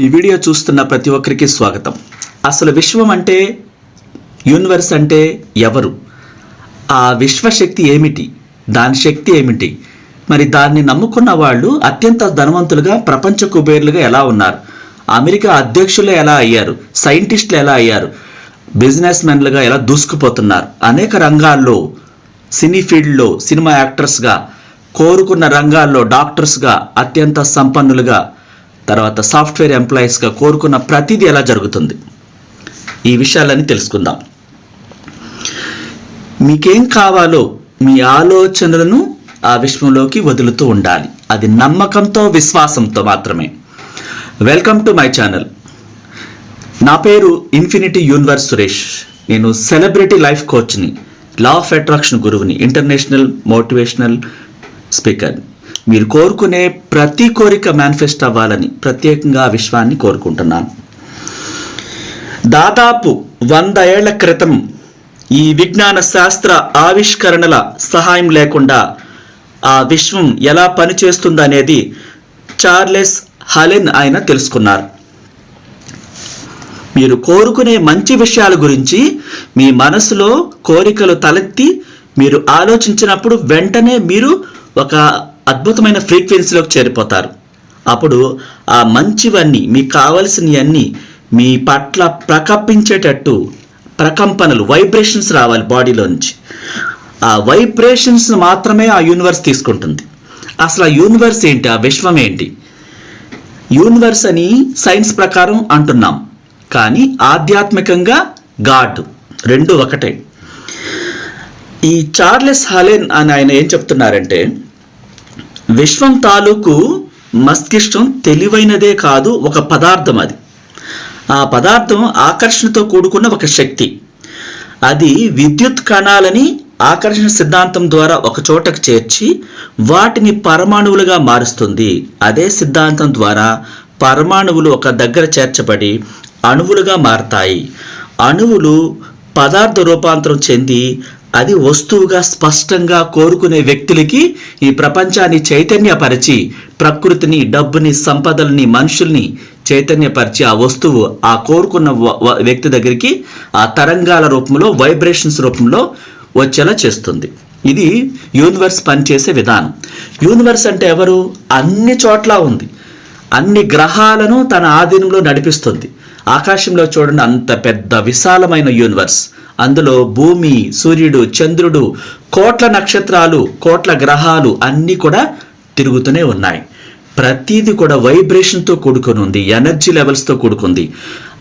ఈ వీడియో చూస్తున్న ప్రతి ఒక్కరికి స్వాగతం. అసలు విశ్వం అంటే యూనివర్స్ అంటే ఎవరు? ఆ విశ్వశక్తి ఏమిటి? దాని శక్తి ఏమిటి? మరి దాన్ని నమ్ముకున్న వాళ్ళు అత్యంత ధనవంతులుగా ప్రపంచ కుబేర్లుగా ఎలా ఉన్నారు? అమెరికా అధ్యక్షులు ఎలా అయ్యారు? సైంటిస్టులు ఎలా అయ్యారు? బిజినెస్ మెన్లుగా ఎలా దూసుకుపోతున్నారు? అనేక రంగాల్లో సినీ ఫీల్డ్లో సినిమా యాక్టర్స్గా కోరుకున్న రంగాల్లో డాక్టర్స్గా అత్యంత సంపన్నులుగా తర్వాత సాఫ్ట్వేర్ ఎంప్లాయీస్గా కోరుకున్న ప్రతిదీ ఎలా జరుగుతుంది? ఈ విషయాలన్నీ తెలుసుకుందాం. మీకేం కావాలో మీ ఆలోచనలను ఆ విశ్వంలోకి వదులుతూ ఉండాలి. అది నమ్మకంతో విశ్వాసంతో మాత్రమే. Welcome to my channel. నా పేరు ఇన్ఫినిటీ యూనివర్స్ సురేష్. నేను సెలబ్రిటీ లైఫ్ కోచ్ని లా ఆఫ్ అట్రాక్షన్ గురువుని ఇంటర్నేషనల్ మోటివేషనల్ స్పీకర్ మీరు కోరుకునే ప్రతి కోరిక మేనిఫెస్ట్ అవ్వాలని ప్రత్యేకంగా ఆ విశ్వాన్ని కోరుకుంటున్నాను. దాదాపు వంద ఏళ్ళ క్రితం ఈ విజ్ఞాన శాస్త్ర ఆవిష్కరణల సహాయం లేకుండా ఆ విశ్వం ఎలా పనిచేస్తుందనేది చార్లెస్ హలెన్ ఆయన తెలుసుకున్నారు. మీరు కోరుకునే మంచి విషయాల గురించి మీ మనసులో కోరికలు తలెత్తి మీరు ఆలోచించినప్పుడు వెంటనే మీరు ఒక అద్భుతమైన ఫ్రీక్వెన్సీలోకి చేరిపోతారు. అప్పుడు ఆ మంచివన్నీ మీకు కావలసినవన్నీ మీ పట్ల ప్రకంపించేటట్టు ప్రకంపనలు వైబ్రేషన్స్ రావాలి బాడీలో నుంచి ఆ వైబ్రేషన్స్ మాత్రమే ఆ యూనివర్స్ తీసుకుంటుంది. అసలు ఆ యూనివర్స్ ఏంటి? ఆ విశ్వం ఏంటి? యూనివర్స్ అని సైన్స్ ప్రకారం అంటున్నాం. కానీ ఆధ్యాత్మికంగా గాడ్ రెండు ఒకటే. ఈ చార్లెస్ హాలెన్ అని ఆయన ఏం చెప్తున్నారంటే విశ్వం తాలూకు మస్తిష్కం తెలివైనదే కాదు ఒక పదార్థం అది. ఆ పదార్థం ఆకర్షణతో కూడుకున్న ఒక శక్తి. అది విద్యుత్ కణాలని ఆకర్షణ సిద్ధాంతం ద్వారా ఒక చోటకు చేర్చి వాటిని పరమాణువులుగా మారుస్తుంది. అదే సిద్ధాంతం ద్వారా పరమాణువులు ఒక దగ్గర చేర్చబడి అణువులుగా మారతాయి. అణువులు పదార్థ రూపాంతరం చెంది అది వస్తువుగా స్పష్టంగా కోరుకునే వ్యక్తులకి ఈ ప్రపంచాన్ని చైతన్యపరిచి ప్రకృతిని డబ్బుని సంపదల్ని మనుషుల్ని చైతన్యపరిచి ఆ వస్తువు ఆ కోరుకున్న వ- వ్యక్తి దగ్గరికి ఆ తరంగాల రూపంలో వైబ్రేషన్స్ రూపంలో వచ్చేలా చేస్తుంది. ఇది యూనివర్స్ పనిచేసే విధానం. యూనివర్స్ అంటే ఎవరు? అన్ని చోట్ల ఉంది. అన్ని గ్రహాలను తన ఆధీనంలో నడిపిస్తుంది. ఆకాశంలో చూడండి అంత పెద్ద విశాలమైన యూనివర్స్. అందులో భూమి సూర్యుడు చంద్రుడు కోట్ల నక్షత్రాలు కోట్ల గ్రహాలు అన్నీ కూడా తిరుగుతూనే ఉన్నాయి. ప్రతీది కూడా వైబ్రేషన్తో కూడుకొని ఉంది ఎనర్జీ లెవెల్స్తో కూడుకుంది.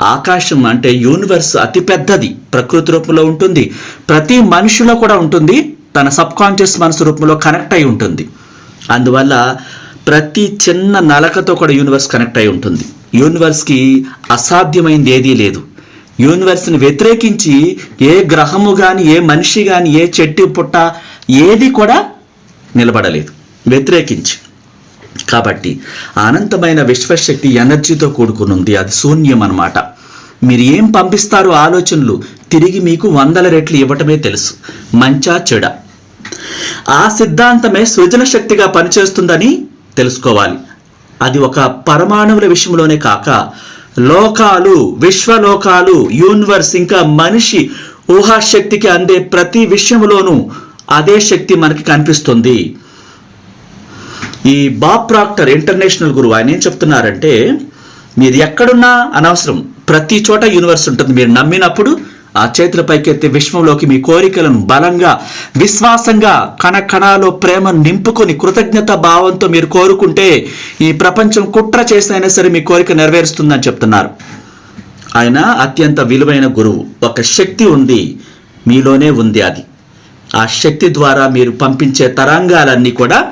ఆకాశం అంటే యూనివర్స్ అతి పెద్దది ప్రకృతి రూపంలో ఉంటుంది. ప్రతి మనిషిలో కూడా ఉంటుంది తన సబ్ కాన్షియస్ మనసు రూపంలో కనెక్ట్ అయి ఉంటుంది. అందువల్ల ప్రతి చిన్న నలకతో కూడా యూనివర్స్ కనెక్ట్ అయి ఉంటుంది. యూనివర్స్కి అసాధ్యమైంది ఏదీ లేదు. యూనివర్స్ని వ్యతిరేకించి ఏ గ్రహము కానీ ఏ మనిషి కానీ ఏ చెట్టు పుట్ట ఏది కూడా నిలబడలేదు. వ్యతిరేకించి. కాబట్టి అనంతమైన విశ్వశక్తి ఎనర్జీతో కూడుకుని ఉంది అది శూన్యం అన్నమాట మీరు ఏం పంపిస్తారో ఆలోచనలు తిరిగి మీకు వందల రెట్లు ఇవ్వటమే తెలుసు. మంచా చెడ. ఆ సిద్ధాంతమే సృజన శక్తిగా పనిచేస్తుందని తెలుసుకోవాలి. అది ఒక పరమాణువుల విషయంలోనే కాక లోకాలు విశ్వలోకాలు యూనివర్స్ ఇంకా మనిషి ఊహాశక్తికి అందే ప్రతి విషయంలోనూ అదే శక్తి మనకి కనిపిస్తుంది. ఈ బాబ్ ప్రాక్టర్ ఇంటర్నేషనల్ గురువు ఆయన ఏం చెప్తున్నారంటే మీరు ఎక్కడున్నా అనవసరం ప్రతి చోట యూనివర్స్ ఉంటుంది. మీరు నమ్మినప్పుడు ఆ చేతుల పైకెత్తి విశ్వంలోకి మీ కోరికలను బలంగా విశ్వాసంగా కణకణాలో ప్రేమ నింపుకొని కృతజ్ఞత భావంతో మీరు కోరుకుంటే ఈ ప్రపంచం కుట్ర చేసైనా సరే మీ కోరిక నెరవేరుస్తుందని చెప్తున్నారు. ఆయన అత్యంత విలువైన గురువు. ఒక శక్తి ఉంది మీలోనే ఉంది అది. ఆ శక్తి ద్వారా మీరు పంపించే తరంగాలన్నీ కూడా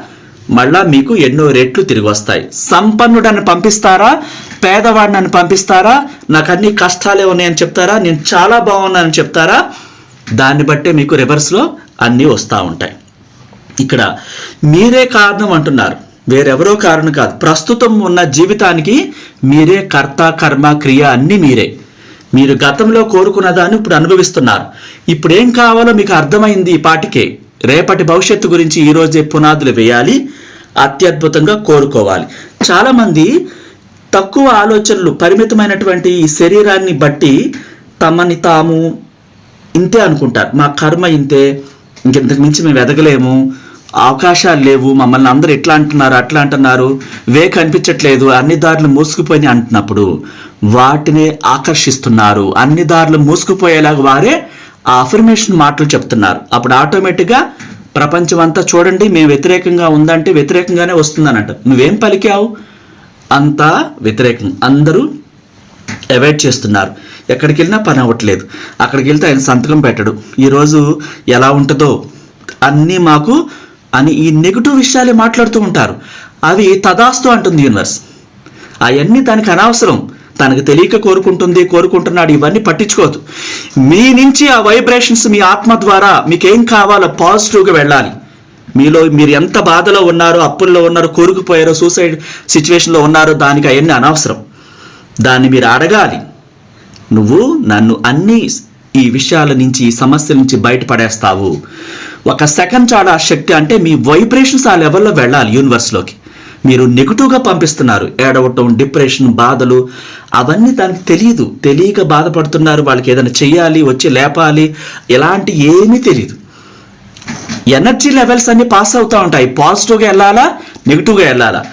మళ్ళా మీకు ఎన్నో రెట్లు తిరిగి వస్తాయి. సంపన్నుడని పంపిస్తారా? పేదవాడు నన్ను పంపిస్తారా? నాకు అన్ని కష్టాలే ఉన్నాయని చెప్తారా? నేను చాలా బాగున్నానని చెప్తారా? దాన్ని బట్టే మీకు రివర్స్లో అన్నీ వస్తూ ఉంటాయి. ఇక్కడ మీరే కారణం అంటున్నారు. వేరెవరో కారణం కాదు. ప్రస్తుతం ఉన్న జీవితానికి మీరే కర్త కర్మ క్రియ అన్నీ మీరే. మీరు గతంలో కోరుకున్న దాన్ని ఇప్పుడు అనుభవిస్తున్నారు. ఇప్పుడు ఏం కావాలో మీకు అర్థమైంది ఈ పాటికే. రేపటి భవిష్యత్తు గురించి ఈరోజే పునాదులు వేయాలి అత్యద్భుతంగా కోరుకోవాలి. చాలామంది తక్కువ ఆలోచనలు పరిమితమైనటువంటి ఈ శరీరాన్ని బట్టి తమని తాము ఇంతే అనుకుంటారు. మా కర్మ ఇంతే ఇంకెంతకు మించి మేము ఎదగలేము అవకాశాలు లేవు మమ్మల్ని అందరూ ఇట్లా అంటున్నారు అట్లా అంటున్నారు వే కనిపించట్లేదు అన్ని దారులు మూసుకుపోయి అంటున్నప్పుడు వాటిని ఆకర్షిస్తున్నారు. అన్ని దారులు మూసుకుపోయేలాగా వారే ఆ అఫర్మేషన్ మాటలు చెప్తున్నారు. అప్పుడు ఆటోమేటిక్గా ప్రపంచం అంతా చూడండి మేము వ్యతిరేకంగా ఉందంటే వ్యతిరేకంగానే వస్తుందనంట నువ్వేం పలికావు? అంతా వ్యతిరేకం. అందరూ అవాయిడ్ చేస్తున్నారు. ఎక్కడికి వెళ్ళినా పని అవ్వట్లేదు. అక్కడికి వెళ్తే ఆయన సంతకం పెట్టడు. ఈరోజు ఎలా ఉంటుందో అన్నీ మాకు అని ఈ నెగిటివ్ విషయాలే మాట్లాడుతూ ఉంటారు. అవి తదాస్తు అంటుంది యూనివర్స్. అవన్నీ దానికి అనవసరం. తనకు తెలియక కోరుకుంటుంది కోరుకుంటున్నాడు ఇవన్నీ పట్టించుకోదు మీ నుంచి ఆ వైబ్రేషన్స్ మీ ఆత్మ ద్వారా మీకేం కావాలో పాజిటివ్గా వెళ్ళాలి. మీలో మీరు ఎంత బాధలో ఉన్నారో అప్పుల్లో ఉన్నారో కోరుకుపోయారో సూసైడ్ సిచ్యువేషన్లో ఉన్నారో దానికి అవన్నీ అనవసరం. దాన్ని మీరు అడగాలి. నువ్వు నన్ను అన్ని ఈ విషయాల నుంచి ఈ సమస్యల నుంచి బయటపడేస్తావు. ఒక సెకండ్ చాలా శక్తి అంటే మీ వైబ్రేషన్స్ ఆ లెవెల్లో వెళ్ళాలి యూనివర్స్లోకి మీరు నెగిటివ్గా పంపిస్తున్నారు. ఏడవటం డిప్రెషన్ బాధలు అవన్నీ దానికి తెలియదు. తెలియక బాధపడుతున్నారు వాళ్ళకి ఏదైనా చేయాలి వచ్చి లేపాలి ఇలాంటి ఏమీ తెలియదు. ఎనర్జీ లెవెల్స్ అన్ని పాస్ అవుతూ ఉంటాయి. పాజిటివ్గా వెళ్ళాలా? నెగిటివ్గా వెళ్ళాలా?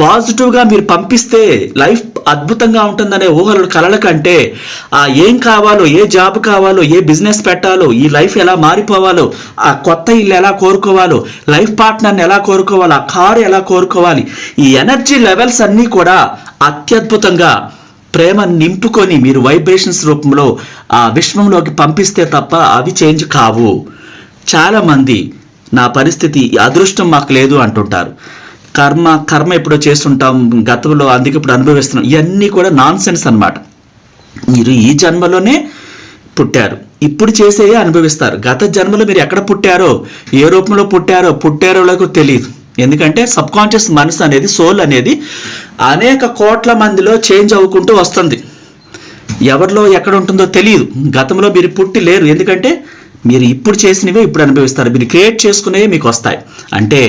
పాజిటివ్గా మీరు పంపిస్తే లైఫ్ అద్భుతంగా ఉంటుందనే ఊహలు కలల కంటే ఆ ఏం కావాలో ఏ జాబ్ కావాలో ఏ బిజినెస్ పెట్టాలో ఈ లైఫ్ ఎలా మారిపోవాలో ఆ కొత్త ఇల్లు ఎలా కోరుకోవాలో లైఫ్ పార్ట్నర్ని ఎలా కోరుకోవాలో ఆ కారు ఎలా కోరుకోవాలి ఈ ఎనర్జీ లెవెల్స్ అన్నీ కూడా అత్యద్భుతంగా ప్రేమ నింపుకొని మీరు వైబ్రేషన్స్ రూపంలో ఆ విశ్వంలోకి పంపిస్తే తప్ప అవి చేంజ్ కావు. చాలామంది నా పరిస్థితి అదృష్టం మాకు లేదు అంటుంటారు. కర్మ కర్మ ఎప్పుడో చేస్తుంటాం గతంలో అందుకే ఇప్పుడు అనుభవిస్తున్నాం. ఇవన్నీ కూడా నాన్ సెన్స్ అనమాట మీరు ఈ జన్మలోనే పుట్టారు. ఇప్పుడు చేసేవి అనుభవిస్తారు. గత జన్మలో మీరు ఎక్కడ పుట్టారో ఏ రూపంలో పుట్టారో పుట్టారోలకు తెలియదు ఎందుకంటే సబ్ కాన్షియస్ మనసు అనేది సోల్ అనేది అనేక కోట్ల మందిలో చేంజ్ అవ్వుకుంటూ వస్తుంది. ఎవరిలో ఎక్కడ ఉంటుందో తెలియదు గతంలో మీరు పుట్టి లేరు. ఎందుకంటే మీరు ఇప్పుడు చేసినవే ఇప్పుడు అనుభవిస్తారు. మీరు క్రియేట్ చేసుకునేవి మీకు వస్తాయి. అంటే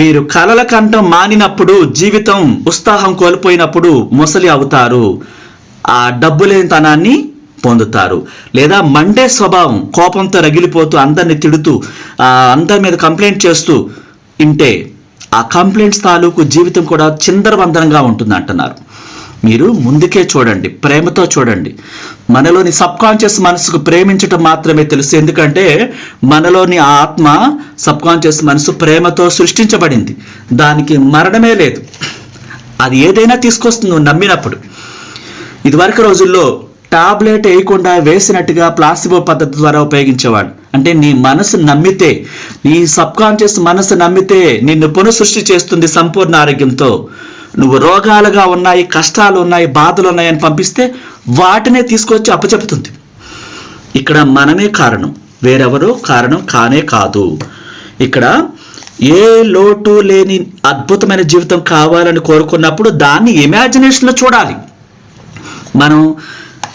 మీరు కలల కంఠం మానినప్పుడు జీవితం ఉత్సాహం కోల్పోయినప్పుడు ముసలి అవుతారు. ఆ డబ్బు లేనితనాన్ని పొందుతారు. లేదా మండే స్వభావం కోపంతో రగిలిపోతూ అందరిని తిడుతూ అందరి మీద కంప్లైంట్ చేస్తూ ఇంటే ఆ కంప్లైంట్స్ తాలూకు జీవితం కూడా చిందరవందరంగా ఉంటుంది అంటున్నారు మీరు ముందుకే చూడండి ప్రేమతో చూడండి. మనలోని సబ్ కాన్షియస్ మనసుకు ప్రేమించటం మాత్రమే తెలుసు. ఎందుకంటే మనలోని ఆత్మ సబ్ కాన్షియస్ మనసు ప్రేమతో సృష్టించబడింది. దానికి మరణమే లేదు. అది ఏదైనా తీసుకొస్తుంది నువ్వు నమ్మినప్పుడు. ఇదివరకు రోజుల్లో టాబ్లెట్ వేయకుండా వేసినట్టుగా ప్లాసిబో పద్ధతి ద్వారా ఉపయోగించేవాడు. అంటే నీ మనసు నమ్మితే నీ సబ్ కాన్షియస్ మనసు నమ్మితే నిన్ను పునఃసృష్టి చేస్తుంది సంపూర్ణ ఆరోగ్యంతో. నువ్వు రోగాలుగా ఉన్నాయి కష్టాలు ఉన్నాయి బాధలు ఉన్నాయని పంపిస్తే వాటినే తీసుకొచ్చి అప్పచెప్తుంది. ఇక్కడ మనమే కారణం. వేరెవరో కారణం కానే కాదు. ఇక్కడ ఏ లోటు లేని అద్భుతమైన జీవితం కావాలని కోరుకున్నప్పుడు దాన్ని ఇమాజినేషన్లో చూడాలి. మనం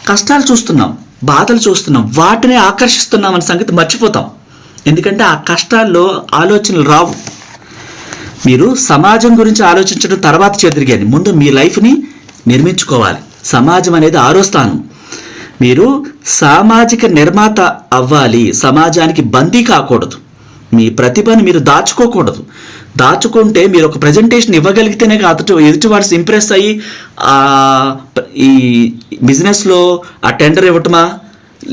కష్టాలు చూస్తున్నాం బాధలు చూస్తున్నాం వాటిని ఆకర్షిస్తున్నాం అనే సంగతి మర్చిపోతాం. ఎందుకంటే ఆ కష్టాల్లో ఆలోచనలు రావు. మీరు సమాజం గురించి ఆలోచించడం తర్వాత చెదిరిగాని ముందు మీ లైఫ్ని నిర్మించుకోవాలి. సమాజం అనేది ఆరో స్థానం. మీరు సామాజిక నిర్మాత అవ్వాలి. సమాజానికి బందీ కాకూడదు. మీ ప్రతిభను మీరు దాచుకోకూడదు. దాచుకుంటే మీరు ఒక ప్రజెంటేషన్ ఇవ్వగలిగితేనే అతడు ఎదుటి వాడిసి ఇంప్రెస్ అయ్యి ఆ ఈ బిజినెస్లో ఆ టెండర్ ఇవ్వటమా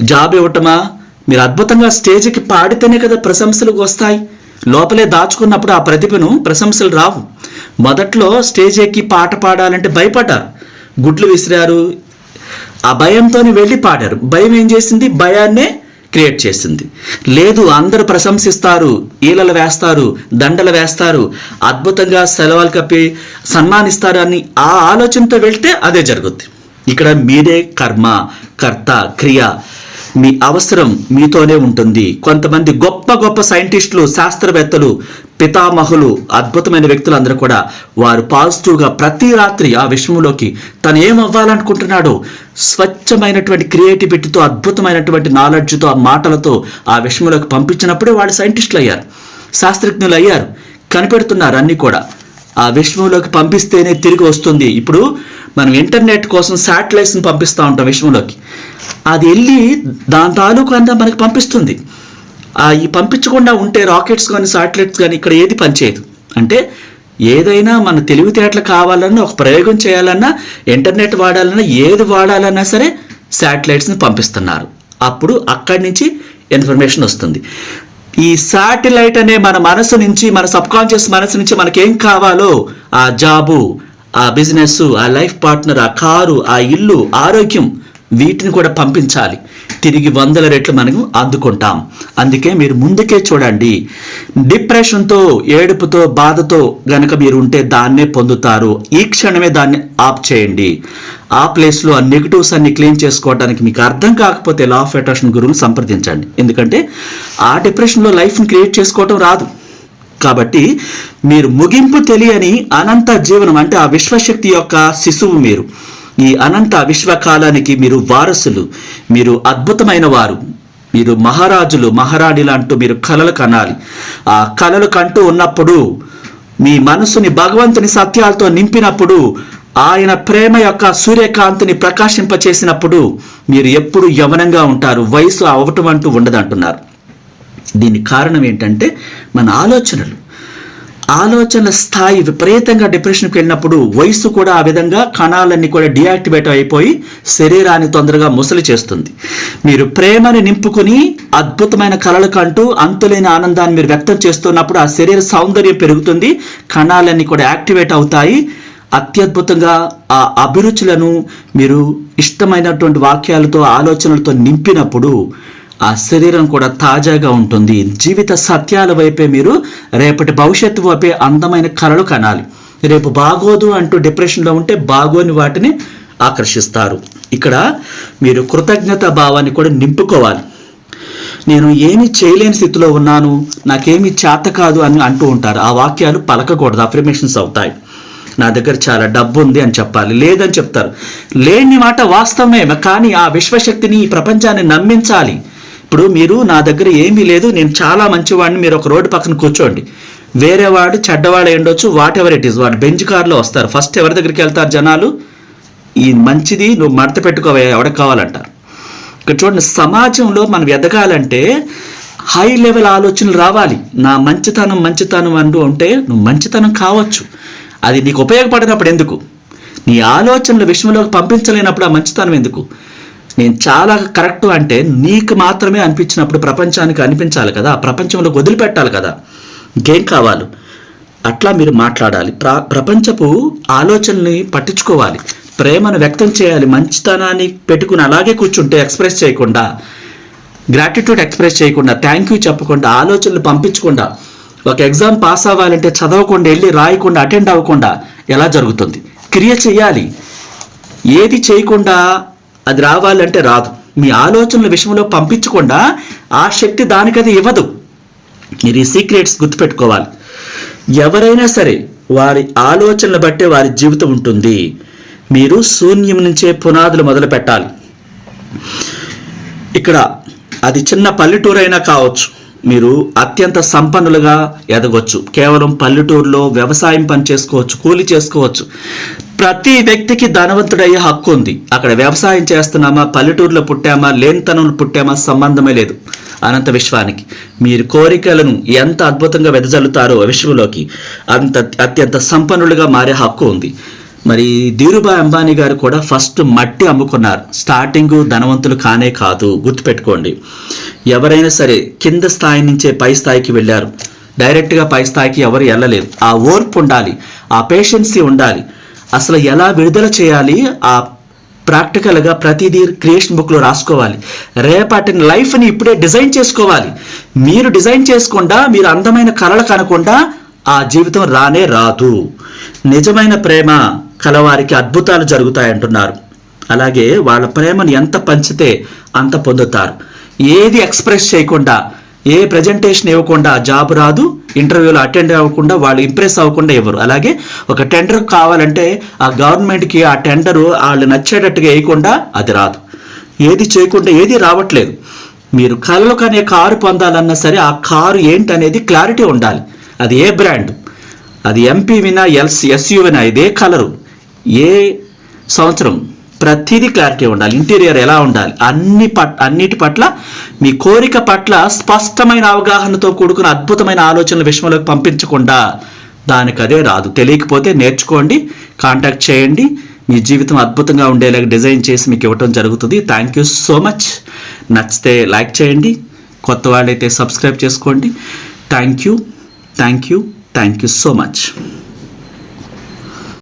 జాబ్ ఇవ్వటమా మీరు అద్భుతంగా స్టేజ్కి పాడితేనే కదా ప్రశంసలు వస్తాయి. లోపలే దాచుకున్నప్పుడు ఆ ప్రతిభను ప్రశంసలు రావు. మొదట్లో స్టేజ్ ఎక్కి పాట పాడాలంటే భయపడ్డారు. గుడ్లు విసిరారు. ఆ భయంతో వెళ్ళి పాడారు. భయం ఏం చేసింది? భయాన్నే క్రియేట్ చేసింది. లేదు అందరూ ప్రశంసిస్తారు ఈలలు వేస్తారు దండలు వేస్తారు అద్భుతంగా సెలవులు కప్పి సన్మానిస్తారు అని ఆ ఆలోచనతో వెళ్తే అదే జరుగుద్ది. ఇక్కడ మీరే కర్మ కర్త క్రియ మీ అవసరం మీతోనే ఉంటుంది. కొంతమంది గొప్ప గొప్ప సైంటిస్టులు శాస్త్రవేత్తలు పితామహులు అద్భుతమైన వ్యక్తులు అందరూ కూడా వారు పాజిటివ్గా ప్రతి రాత్రి ఆ విషయంలోకి తను ఏమవ్వాలనుకుంటున్నాడో స్వచ్ఛమైనటువంటి క్రియేటివిటీతో అద్భుతమైనటువంటి నాలెడ్జ్తో ఆ మాటలతో ఆ విషయంలోకి పంపించినప్పుడే వాళ్ళు సైంటిస్టులు అయ్యారు. శాస్త్రజ్ఞులు అయ్యారు. కనిపెడుతున్నారు అన్నీ కూడా. ఆ విశ్వంలోకి పంపిస్తేనే తిరిగి వస్తుంది. ఇప్పుడు మనం ఇంటర్నెట్ కోసం శాటిలైట్స్ని పంపిస్తూ ఉంటాం విశ్వంలోకి. అది వెళ్ళి దాని తాలూకు అంతా మనకి పంపిస్తుంది. ఈ పంపించకుండా ఉంటే రాకెట్స్ కానీ శాటిలైట్స్ కానీ ఇక్కడ ఏది పనిచేయదు. అంటే ఏదైనా మన తెలివితేటలు కావాలన్నా ఒక ప్రయోగం చేయాలన్నా ఇంటర్నెట్ వాడాలన్నా ఏది వాడాలన్నా సరే శాటిలైట్స్ని పంపిస్తున్నారు. అప్పుడు అక్కడి నుంచి ఇన్ఫర్మేషన్ వస్తుంది. ఈ శాటిలైట్ అనే మన మనసు నుంచి మన సబ్కాన్షియస్ మనసు నుంచి మనకేం కావాలో ఆ జాబు ఆ బిజినెస్ ఆ లైఫ్ పార్ట్నర్ ఆ కారు ఆ ఇల్లు ఆరోగ్యం వీటిని కూడా పంపించాలి. తిరిగి వందల రెట్లు మనం అందుకుంటాం. అందుకే మీరు ముందుకే చూడండి. డిప్రెషన్తో ఏడుపుతో బాధతో గనక మీరు ఉంటే దాన్నే పొందుతారు. ఈ క్షణమే దాన్ని ఆప్ చేయండి. ఆ ప్లేస్లో ఆ నెగిటివ్స్ అన్ని క్లీన్ చేసుకోవడానికి మీకు అర్థం కాకపోతే లా ఆఫ్ అట్రాక్షన్ గురువుని సంప్రదించండి. ఎందుకంటే ఆ డిప్రెషన్లో లైఫ్ని క్రియేట్ చేసుకోవటం రాదు. కాబట్టి మీరు ముగింపు తెలియని అనంత జీవనం అంటే ఆ విశ్వశక్తి యొక్క శిశువు మీరు. ఈ అనంత విశ్వకాలానికి మీరు వారసులు మీరు అద్భుతమైన వారు మీరు మహారాజులు మహారాణిలు మీరు కలలు కనాలి. ఆ కలలు కంటూ ఉన్నప్పుడు మీ మనసుని భగవంతుని సత్యాలతో నింపినప్పుడు ఆయన ప్రేమ యొక్క సూర్యకాంతిని ప్రకాశింపచేసినప్పుడు మీరు ఎప్పుడు యవనంగా ఉంటారు వయసు అవటం అంటూ ఉండదంటున్నారు. దీనికి కారణం ఏంటంటే మన ఆలోచనలు. ఆలోచన స్థాయి విపరీతంగా డిప్రెషన్కి వెళ్ళినప్పుడు వయసు కూడా ఆ విధంగా కణాలన్నీ కూడా డియాక్టివేట్ అయిపోయి శరీరాన్ని తొందరగా ముసలి చేస్తుంది. మీరు ప్రేమని నింపుకుని అద్భుతమైన కళలు కంటూ అంతులేని ఆనందాన్ని మీరు వ్యక్తం చేస్తున్నప్పుడు ఆ శరీర సౌందర్యం పెరుగుతుంది కణాలన్నీ కూడా యాక్టివేట్ అవుతాయి. అత్యద్భుతంగా ఆ అభిరుచులను మీరు ఇష్టమైనటువంటి వాక్యాలతో ఆలోచనలతో నింపినప్పుడు ఆ శరీరం కూడా తాజాగా ఉంటుంది. జీవిత సత్యాల వైపే మీరు రేపటి భవిష్యత్తు వైపే అందమైన కళలు కనాలి. రేపు బాగోదు అంటూ డిప్రెషన్లో ఉంటే బాగోని వాటిని ఆకర్షిస్తారు. ఇక్కడ మీరు కృతజ్ఞత భావాన్ని కూడా నింపుకోవాలి. నేను ఏమి చేయలేని స్థితిలో ఉన్నాను. నాకేమీ చేత కాదు అని అంటూ ఉంటారు. ఆ వాక్యాలు పలకకూడదు. అఫర్మేషన్స్ అవుతాయి. నా దగ్గర చాలా డబ్బు ఉంది అని చెప్పాలి. లేదని చెప్తారు. లేని మాట వాస్తవమే. కానీ ఆ విశ్వశక్తిని ఈ ప్రపంచాన్ని నమ్మించాలి. ఇప్పుడు మీరు నా దగ్గర ఏమీ లేదు నేను చాలా మంచివాడిని మీరు ఒక రోడ్డు పక్కన కూర్చోండి. వేరే వాడు చెడ్డవాడు ఉండొచ్చు వాట్ ఎవర్ ఇట్ ఈస్ వాడు బెంచ్ కార్లో వస్తారు. ఫస్ట్ ఎవరి దగ్గరికి వెళ్తారు జనాలు? ఈ మంచిది నువ్వు మడత పెట్టుకోవే ఎవరికి కావాలంటారు ఇక్కడ చూడండి సమాజంలో మనం ఎదగాలంటే హై లెవెల్ ఆలోచనలు రావాలి. నా మంచితనం మంచితనం అంటూ ఉంటే నువ్వు మంచితనం కావచ్చు. అది నీకు ఉపయోగపడినప్పుడు ఎందుకు? నీ ఆలోచనలు విషయంలోకి పంపించలేనప్పుడు ఆ మంచితనం ఎందుకు? నేను చాలా కరెక్ట్ అంటే నీకు మాత్రమే అనిపించినప్పుడు ప్రపంచానికి అనిపించాలి కదా ప్రపంచంలో వదిలిపెట్టాలి కదా. ఇంకేం కావాలి? అట్లా మీరు మాట్లాడాలి. ప్ర ప్రపంచపు ఆలోచనల్ని పట్టించుకోవాలి. ప్రేమను వ్యక్తం చేయాలి. మంచితనాన్ని పెట్టుకుని అలాగే కూర్చుంటే ఎక్స్ప్రెస్ చేయకుండా గ్రాటిట్యూడ్ ఎక్స్ప్రెస్ చేయకుండా థ్యాంక్ యూ చెప్పకుండా ఆలోచనలు పంపించకుండా ఒక ఎగ్జామ్ పాస్ అవ్వాలంటే చదవకుండా వెళ్ళి రాయకుండా అటెండ్ అవ్వకుండా ఎలా జరుగుతుంది? క్రియ చేయాలి. ఏది చేయకుండా అది రావాలంటే రాదు. మీ ఆలోచనల విషయంలో పంపించకుండా ఆ శక్తి దానికది ఇవ్వదు. మీరు ఈ సీక్రెట్స్ గుర్తుపెట్టుకోవాలి. ఎవరైనా సరే వారి ఆలోచనలు బట్టే వారి జీవితం ఉంటుంది. మీరు శూన్యం నుంచే పునాదులు మొదలు పెట్టాలి ఇక్కడ అది చిన్న పల్లెటూరు అయినా కావచ్చు. మీరు అత్యంత సంపన్నులుగా ఎదగొచ్చు. కేవలం పల్లెటూరులో వ్యవసాయం పని చేసుకోవచ్చు కూలి చేసుకోవచ్చు. ప్రతి వ్యక్తికి ధనవంతుడయ్యే హక్కు ఉంది. అక్కడ వ్యవసాయం చేస్తున్నామా పల్లెటూరులో పుట్టామా లేనితనంలో పుట్టామా సంబంధమే లేదు. అనంత విశ్వానికి మీరు కోరికలను ఎంత అద్భుతంగా వెదజల్లుతారో విశ్వంలోకి అంత అత్యంత సంపన్నులుగా మారే హక్కు ఉంది. మరి ధీరుభాయ్ అంబానీ గారు కూడా ఫస్ట్ మట్టి అమ్ముకున్నారు. స్టార్టింగ్ ధనవంతులు కానే కాదు. గుర్తుపెట్టుకోండి. ఎవరైనా సరే కింద స్థాయి నుంచే పై స్థాయికి వెళ్ళారు. డైరెక్ట్గా పై స్థాయికి ఎవరు వెళ్ళలేరు ఆ ఓర్పు ఉండాలి. ఆ పేషెన్సీ ఉండాలి. అసలు ఎలా విడుదల చేయాలి? ఆ ప్రాక్టికల్గా ప్రతిదీ క్రియేషన్ బుక్లో రాసుకోవాలి. రేపటి లైఫ్ని ఇప్పుడే డిజైన్ చేసుకోవాలి. మీరు డిజైన్ చేసుకుండా మీరు అందమైన కళలు కనకుండా ఆ జీవితం రానే రాదు. నిజమైన ప్రేమ కలవారికి అద్భుతాలు జరుగుతాయంటున్నారు. అలాగే వాళ్ళ ప్రేమను ఎంత పంచితే అంత పొందుతారు. ఏది ఎక్స్ప్రెస్ చేయకుండా ఏ ప్రజెంటేషన్ ఇవ్వకుండా జాబ్ రాదు ఇంటర్వ్యూలో అటెండ్ అవ్వకుండా వాళ్ళు ఇంప్రెస్ అవ్వకుండా ఇవ్వరు. అలాగే ఒక టెండర్ కావాలంటే ఆ గవర్నమెంట్కి ఆ టెండర్ వాళ్ళు నచ్చేటట్టుగా వేయకుండా అది రాదు. ఏది చేయకుండా ఏది రావట్లేదు. మీరు కళ్ళు కనే కారు పొందాలన్నా సరే ఆ కారు ఏంటనేది క్లారిటీ ఉండాలి. అది ఏ బ్రాండ్ అది ఎంపీ వినా ఎల్స్ ఎస్యూ వినా ఇదే కలరు ఏ సంవత్సరం? ప్రతిదీ క్లారిటీ ఉండాలి. ఇంటీరియర్ ఎలా ఉండాలి? అన్ని పట్ అన్నిటి పట్ల మీ కోరిక పట్ల స్పష్టమైన అవగాహనతో కూడుకున్న అద్భుతమైన ఆలోచనల విషయంలోకి పంపించకుండా దానికి అదే రాదు. తెలియకపోతే నేర్చుకోండి కాంటాక్ట్ చేయండి. మీ జీవితం అద్భుతంగా ఉండేలాగా డిజైన్ చేసి మీకు ఇవ్వటం జరుగుతుంది. థ్యాంక్ యూ సో మచ్ నచ్చితే లైక్ చేయండి. కొత్త వాళ్ళైతే సబ్స్క్రైబ్ చేసుకోండి. Thank you thank you thank you so much